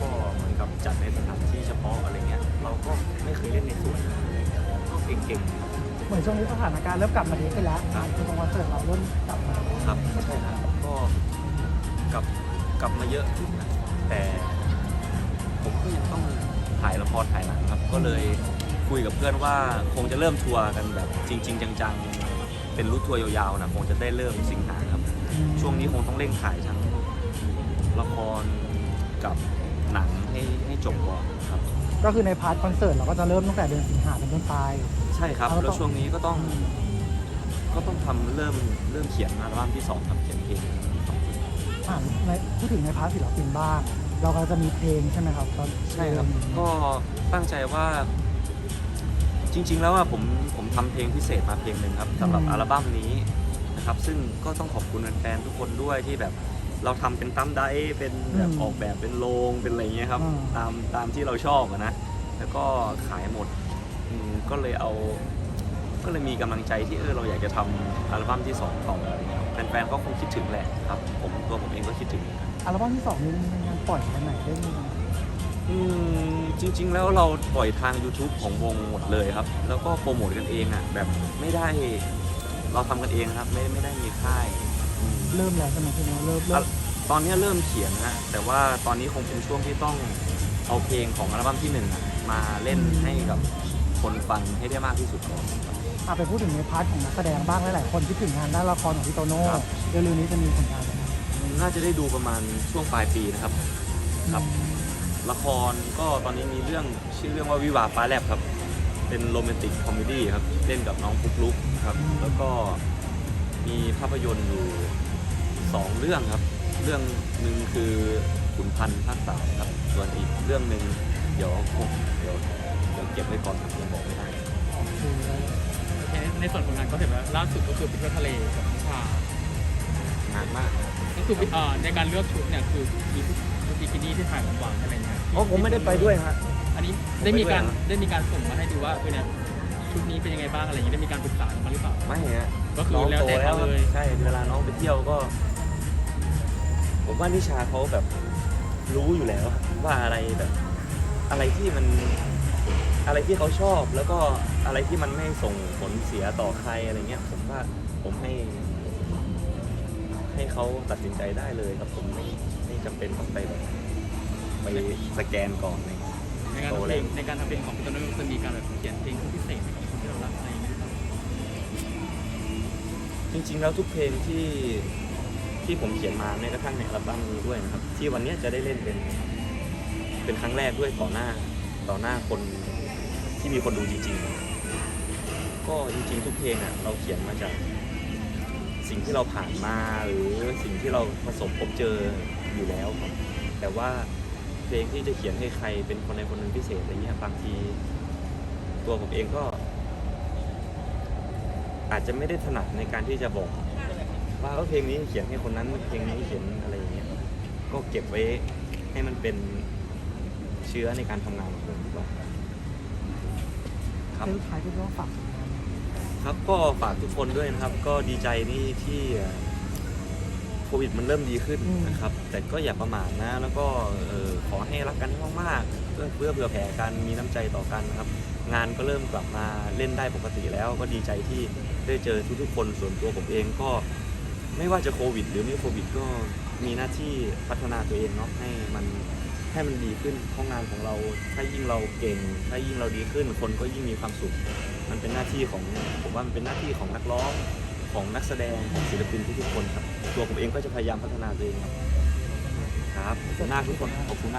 ก็เหมือนกับจัดในสถานที่เฉพาะอะไรเงี้ยเราก็ไม่เคยเล่นในสวนก็เก่งๆครับเหมือนช่วงนี้สถานการณ์เริ่มกลับมาดีขึ้นแล้วครับคือตรงคอนเสิร์ตเราเริ่มกลับมาครับใช่ครับก็กลับกลับมาเยอะขึ้นนะแต่ผมก็ยังต้องถ่ายละครถ่ายหนังครับ ก็เลยคุยกับเพื่อนว่าคงจะเริ่มทัวร์กันแบบจริง ๆ จังๆ เป็นรูททัวร์ยาวๆนะคงจะได้เริ่มสิงหาครับ ช่วงนี้คงต้องเร่งถ่ายทั้งละครกับ หนังให้ให้จบก่อนครับ ก็คือในพาร์ทคอนเสิร์ตเราก็จะเริ่มตั้งแต่เดือนสิงหาเป็นต้นไป ใช่ครับ เอาแล้วแล้วต้องช่วงนี้ก็ต้องก็ต้องทำเริ่มเริ่มเขียนอัลบั้มที่สองครับเขียนเพลงสองเพลง อ่าในพูดถึงในพาร์ทศิลปินบ้าง เราก็จะมีเพลงใช่ไหมครับตอนใช่ครับ ก็ตั้งใจว่า จริง ๆ แล้วว่าผมผมทำเพลงพิเศษมาเพลงหนึ่งครับสำหรับอัลบั้มนี้นะครับ ซึ่งก็ต้องขอบคุณแฟนๆทุกคนด้วยที่แบบ เราทำเป็นตั้มไดร์เป็นแบบออกแบบเป็นโรงเป็นอะไรเงี้ยครับตามตามที่เราชอบอะนะ แล้วก็ขายหมดอืมก็เลยเอา ก็เลยมีกำลังใจที่เออเราอยากจะทำอัลบั้มที่สองต่ออะไรเงี้ยแฟนๆก็คงคิดถึงแหละครับ ผมตัวผมเองก็คิดถึงเหมือนกัน อัลบั้มที่สองนี้มีงานปล่อยวันไหนได้มีอืมจริง ๆ แล้วเราปล่อยทาง YouTube ของวงหมดเลยครับ แล้วก็โปรโมทกันเองอะแบบไม่ได้เราทำกันเองครับ ไม่ไม่ได้มีค่ายอืม เริ่มแล้วใช่ไหมพี่โน้ตเริ่มเริ่อะมตอนนี้เริ่มเขียนฮะแต่ว่าตอนนี้คงเป็นช่วงที่ต้องเอาเพลงของอัลบั้มที่หนึ่งอะมาเล่นให้กับคนฟังให้ได้มากที่สุดก่อนครับอะไปพูดถึงในพาร์ทของนักแสดงบ้างหลายๆคนคิดถึงงานด้านละครของพี่โตโน่ครับ เร็วๆนี้จะมีผลงานอะไรนะน่าจะได้ดูประมาณช่วงปลายปีนะครับ ครับ ละครก็ตอนนี้มีเรื่องชื่อเรื่องว่าวิวาห์ฟ้าแลบครับ เป็นโรแมนติกคอมเมดี้ครับ เล่นกับน้องฟุกลุกครับ แล้วก็มีภาพยนตร์อยู่ สองเรื่องครับ เรื่องหนึ่งคือขุนพันธ์ภาคสามครับ ส่วนอีกเรื่องหนึ่งเดี๋ยวคงเดี๋ยวเดี๋ยวเก็บไว้ก่อนครับยังบอกไม่ได้คือโอเคในส่วนของงานก็เห็นว่าล่าสุดก็คือไปเที่ยวทะเลกับน้ำชานานมากก็คือเอ่อในการเลือกชุดเนี่ยคือมีชุดบิกินี่ที่ถ่ายหวานๆอะไรเงี้ยอ๋อผมไม่ได้ไปด้วยฮะอันนี้ได้มีการผมไปด้วยเหรอได้มีการส่งมาให้ดูว่าเออเนี่ยชุดนี้เป็นยังไงบ้างอะไรอย่างเงี้ยได้มีการปรึกษากันมาหรือเปล่าไม่ฮะก็คือน้องแล้วโตแต่แล้วเขาครับเลย ใช่ เวลาน้องไปเที่ยวก็ ผมว่านิชาเขาแบบรู้อยู่แล้วว่าอะไรแบบ อะไรที่มันอะไรที่เขาชอบแล้วก็อะไรที่มันไม่ส่งผลเสียต่อใครอะไรเงี้ย ผมว่าผมให้ ให้เขาตัดสินใจได้เลยครับผมไม่ไม่จำเป็นต้องไปแบบไปสแกนก่อนอะไรเงี้ยในการโตทำเพแล้ลวงในการทำเพลงของพี่โตโน่จะมีการแบบเขียนเพลงพิเศษให้กับคนที่เรารักอะไรอย่างเงี้ยหรือเปล่าจริงๆแล้วทุกเพลงที่ ที่ผมเขียนมาในกระทั่งในอัลบั้มนี้ด้วยนะครับ ที่วันนี้จะได้เล่นเป็นเป็นครั้งแรกด้วยต่อหน้าต่อหน้าคนที่มีคนดูจริงๆ ก็จริงๆ ทุกเพลงอะเราเขียนมาจาก สิ่งที่เราผ่านมาหรือสิ่งที่เราประสบพบเจออยู่แล้วครับแต่ว่าเพลงที่จะเขียนให้ใครเป็นคนในคนหนึ่งพิเศษอะไรเงี้ยบางทีตัวผมเองก็ อาจจะไม่ได้ถนัดในการที่จะบอก เออเพลงนี้เขียนให้คนนั้นเพลงนี้เขียนอะไรอย่างเงี้ยก็เก็บไว้ให้มันเป็นเชื้อในการทำงานของผมดีกว่า ครับเรื่องท้ายที่ต้องฝากผลงานครับก็ฝากทุกคนด้วยนะครับ ก็ดีใจนี่ที่โควิดมันเริ่มดีขึ้นนะครับ แต่ก็อย่าประมาทนะ แล้วก็เอ่อขอให้รักกันให้มากๆเพื่อเพื่อเผื่อแผ่กันมีน้ำใจต่อกันนะครับ งานก็เริ่มกลับมาเล่นได้ปกติแล้ว ก็ดีใจที่ได้เจอทุกๆคนส่วนตัวผมเองก็ ไม่ว่าจะโควิด หรือไม่โควิดก็มีหน้าที่พัฒนาตัวเองเนาะให้มันให้มันดีขึ้นท้องงานของเรา ถ้ายิ่งเราเก่ง ถ้ายิ่งเราดีขึ้น คนก็ยิ่งมีความสุข มันเป็นหน้าที่ของผมว่ามันเป็นหน้าที่ของนักร้องของนักแสดงของศิลปินทุกๆคนครับ ตัวผมเองก็จะพยายามพัฒนาตัวเองครับครับขอบคุณมากทุกคนขอบคุณมาก